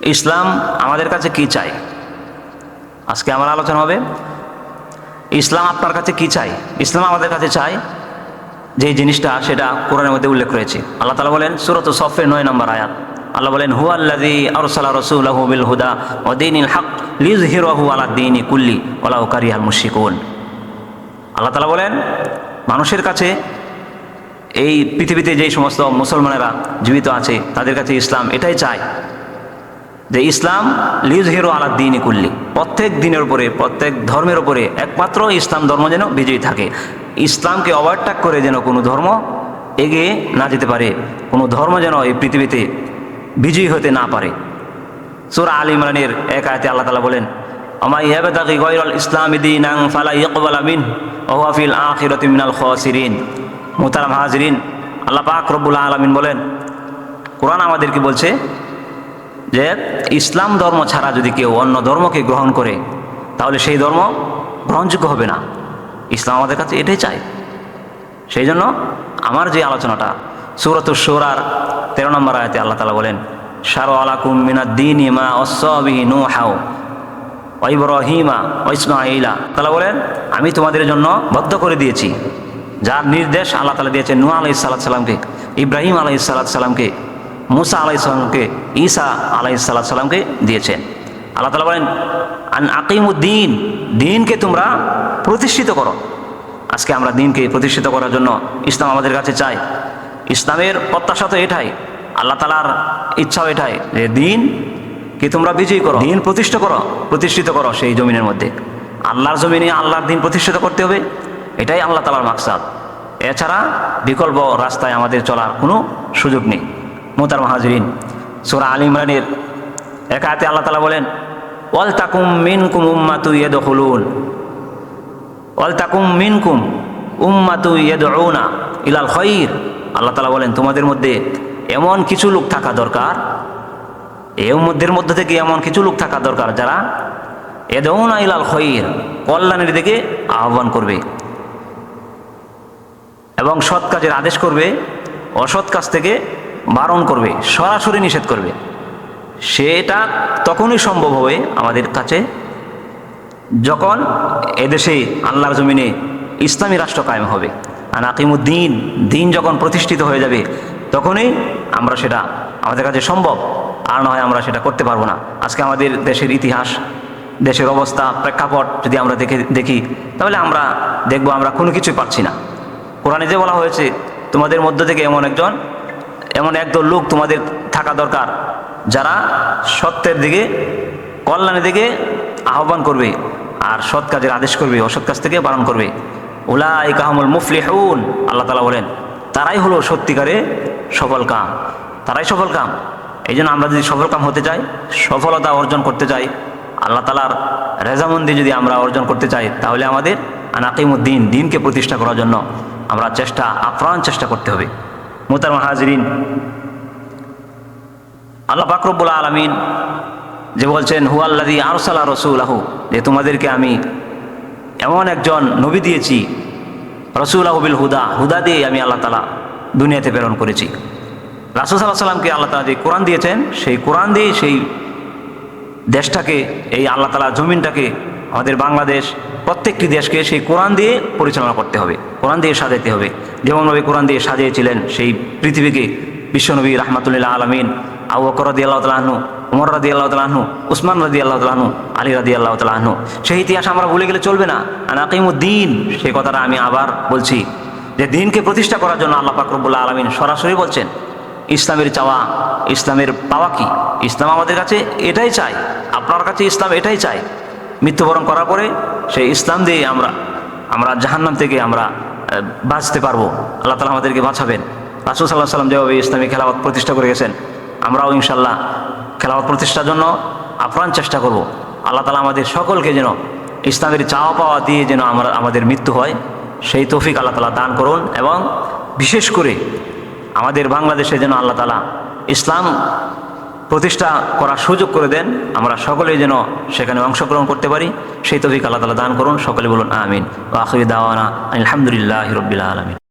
ইসলাম আমাদের কাছে কি চাই? আজকে আমার আলোচনা হবে, ইসলাম আপনার কাছে কি চাই? ইসলাম আমাদের কাছে চাই যে জিনিসটা সেটা কোরআনের মধ্যে উল্লেখ রয়েছে। আল্লাহ তালা বলেন সুরত সফের নয় নম্বর আয়াত। আল্লাহ বলেন হু আল্লাদি আরসাল্লাহ রসুল্লাহ বিল হুদা ও দিন ইল হক লিজ হিরোহু আলা দিন কুল্লি ওলা কারি আল মুশিকুন আল্লাহ তালা বলেন, মানুষের কাছে এই পৃথিবীতে যেই সমস্ত মুসলমানেরা জীবিত আছে, তাদের কাছে ইসলাম এটাই চায় যে ইসলাম লিজ হিরো আলাদ দিনই কুল্লি। প্রত্যেক দিনের উপরে, প্রত্যেক ধর্মের উপরে একমাত্র ইসলাম ধর্ম যেন বিজয়ী থাকে। ইসলামকে ওভারটাক করে যেন কোনো ধর্ম এগিয়ে না যেতে পারে, কোনো ধর্ম যেন এই পৃথিবীতে বিজয়ী হতে না পারে। সুরা আল ইমরানের এক আয়তে আল্লাহ তালা বলেন, আমা ইয়াবেদাকি গয়রল ইসলাম দিন ফালা ইকবাল আমিন ওহাফিল আখিরতি খসিরিন। মুতারাম হাজরিন, আল্লাহ পাক রব্বুল আলমিন বলেন, কোরআন আমাদেরকে বলছে যে ইসলাম ধর্ম ছাড়া যদি কেউ অন্য ধর্মকে গ্রহণ করে, তাহলে সেই ধর্ম গ্রহণযোগ্য হবে না। ইসলাম আমাদের কাছে এটাই চাই সেই জন্য আমার যে আলোচনাটা, সুরত সোরার তেরো নম্বর আয়তে আল্লাহ তালা বলেন সারো আলাকুম মিনাদ্দিন ইমা অসবিহি নু হাও ঐবরহিমা ইসমাইলা তালা বলেন, আমি তোমাদের জন্য বদ্ধ করে দিয়েছি। যার নির্দেশ আল্লাহ তালা দিয়েছে নু আলাই সাল্লাহ সাল্লামকে ইব্রাহিম আলাই সাল্লাহ সাল্লামকে মুসা আলাই সাল্লামকে ঈসা আলাই সাল্লাহ সাল্লামকে দিয়েছেন আল্লাহ তালা বলেন, আন আকিমুদ্দিন দিনকে তোমরা প্রতিষ্ঠিত করো। আজকে আমরা দিনকে প্রতিষ্ঠিত করার জন্য ইসলাম আমাদের কাছে চাই ইসলামের প্রত্যাশা তো এটাই, আল্লাহ তালার ইচ্ছাও এটাই যে দিন কি তোমরা বিজয়ী করো, দিন প্রতিষ্ঠা করো, প্রতিষ্ঠিত করো সেই জমিনের মধ্যে। আল্লাহর জমিনে আল্লাহর দিন প্রতিষ্ঠিত করতে হবে, এটাই আল্লাহ তালার মাকসাদ। এছাড়া বিকল্প রাস্তায় আমাদের চলার কোনো সুযোগ নেই। মোতার মাহাজরিন সোরা আলী ইমরানের একাতে আল্লাহ তালা বলেন, ওয়াল তাকুম মিন কুম উম্মাতু ইয়েদুলুন ওয়াল তাকুম মিন কুম উম্মাতু ইয়েদউনা ইলাল খৈর আল্লাহ তালা বলেন, তোমাদের মধ্যে এমন কিছু লোক থাকা দরকার এর মধ্যের মধ্যে থেকে এমন কিছু লোক থাকা দরকার যারা এদৌনা ইলাল খৈর কল্যাণের দিকে আহ্বান করবে এবং সৎ কাজের আদেশ করবে, অসৎ কাজ থেকে বারণ করবে, সরাসরি নিষেধ করবে। সেটা তখনই সম্ভব হবে আমাদের কাছে যখন এদেশে আল্লাহর জমিনে ইসলামী রাষ্ট্র কায়েম হবে। আর আকিমুদ্দিন দিন যখন প্রতিষ্ঠিত হয়ে যাবে, তখনই আমরা সেটা আমাদের কাছে সম্ভব। আর নয় আমরা সেটা করতে পারব না। আজকে আমাদের দেশের ইতিহাস, দেশের অবস্থা, প্রেক্ষাপট যদি আমরা দেখে, দেখি, তাহলে আমরা দেখব আমরা কোনো কিছুই পাচ্ছি না। কোরআনে যে বলা হয়েছে, তোমাদের মধ্য থেকে এমন একজন এমন একদল লোক তোমাদের থাকা দরকার, যারা সত্যের দিকে, কল্যাণের দিকে আহ্বান করবে আর সৎ কাজের আদেশ করবে, অসৎ কাজ থেকে পালন করবে। উলাই কাহামুল মুফলিহুন, আল্লাহ তালা বলেন, তারাই হলো সত্যিকারে সফল কাম। তারাই সফল কাম। এই জন্য আমরা যদি সফল কাম হতে চাই, সফলতা অর্জন করতে চাই, আল্লাহ তালার রেজামন্দি যদি আমরা অর্জন করতে চাই, তাহলে আমাদের আনাকিমুদ্দিন দিনকে প্রতিষ্ঠা করার জন্য আমরা চেষ্টা, আপ্রাণ চেষ্টা করতে হবে। মুতার হাজরিন আল্লাহ বাকরবুল আলমিন যে বলছেন হু আল্লাদি আরসাল্লাহ রসুল আহু যে তোমাদেরকে আমি এমন একজন নবী দিয়েছি রসুল আহবিল হুদা হুদা দিয়ে আমি আল্লাহ তালা দুনিয়াতে প্রেরণ করেছি। রাসুল সাল্লাহ সাল্লামকে আল্লাহ তালা যে কোরআন দিয়েছেন, সেই কোরআন দিয়ে সেই দেশটাকে, এই আল্লাহ তালা জমিনটাকে আমাদের বাংলাদেশ প্রত্যেকটি দেশকে সেই কোরআন দিয়ে পরিচালনা করতে হবে, কোরআন দিয়ে সাজাইতে হবে। যেমনভাবে কোরআন দিয়ে সাজিয়েছিলেন সেই পৃথিবীকে বিশ্বনবী রহমাতুল্লাহ আলমিন আউ বকর রদি আল্লাহ তালাহনু উমর রাদি আল্লাহ তালাহনু উসমান রাদি আল্লাহ তালাহনু আলী রাদি আল্লাহ তালাহনু সেই ইতিহাস আমরা ভুলে গেলে চলবে না। আনাকিমুদ্দিন সেই কথাটা আমি আবার বলছি। যে দিনকে প্রতিষ্ঠা করার জন্য আল্লাহ ফাকরবুল্লাহ আলমিন সরাসরি বলছেন, ইসলামের চাওয়া, ইসলামের পাওয়া কি? ইসলাম আমাদের কাছে এটাই চাই, আপনার কাছে ইসলাম এটাই চাই। মৃত্যুবরণ করার পরে সেই ইসলাম দিয়ে আমরা আমরা জাহান্নাম থেকে আমরা বাঁচতে পারব। আল্লাহ তালা আমাদেরকে বাঁচাবেন। রাসুল সাল্লাহ সাল্লাম যেভাবে ইসলামী খেলাওয়াত প্রতিষ্ঠা করে গেছেন, আমরাও ইনশাল্লাহ খেলাওয়াত প্রতিষ্ঠার জন্য আপ্রাণ চেষ্টা করব। আল্লাহ তালা আমাদের সকলকে যেন ইসলামের চাওয়া পাওয়া দিয়ে যেন আমরা, আমাদের মৃত্যু হয়, সেই তৌফিক আল্লাহ তালা দান করুন এবং বিশেষ করে আমাদের বাংলাদেশে যেন আল্লাহ তালা ইসলাম প্রতিষ্ঠা করার সুযোগ করে দেন। আমরা সকলেই যেন সেখানে অংশগ্রহণ করতে পারি। সেই তফিক আল্লাহ তালা দান করুন। সকলে বলুন, আমিন। দাওয়ানা আলহামদুলিল্লাহ রবিল্লা আলমিন।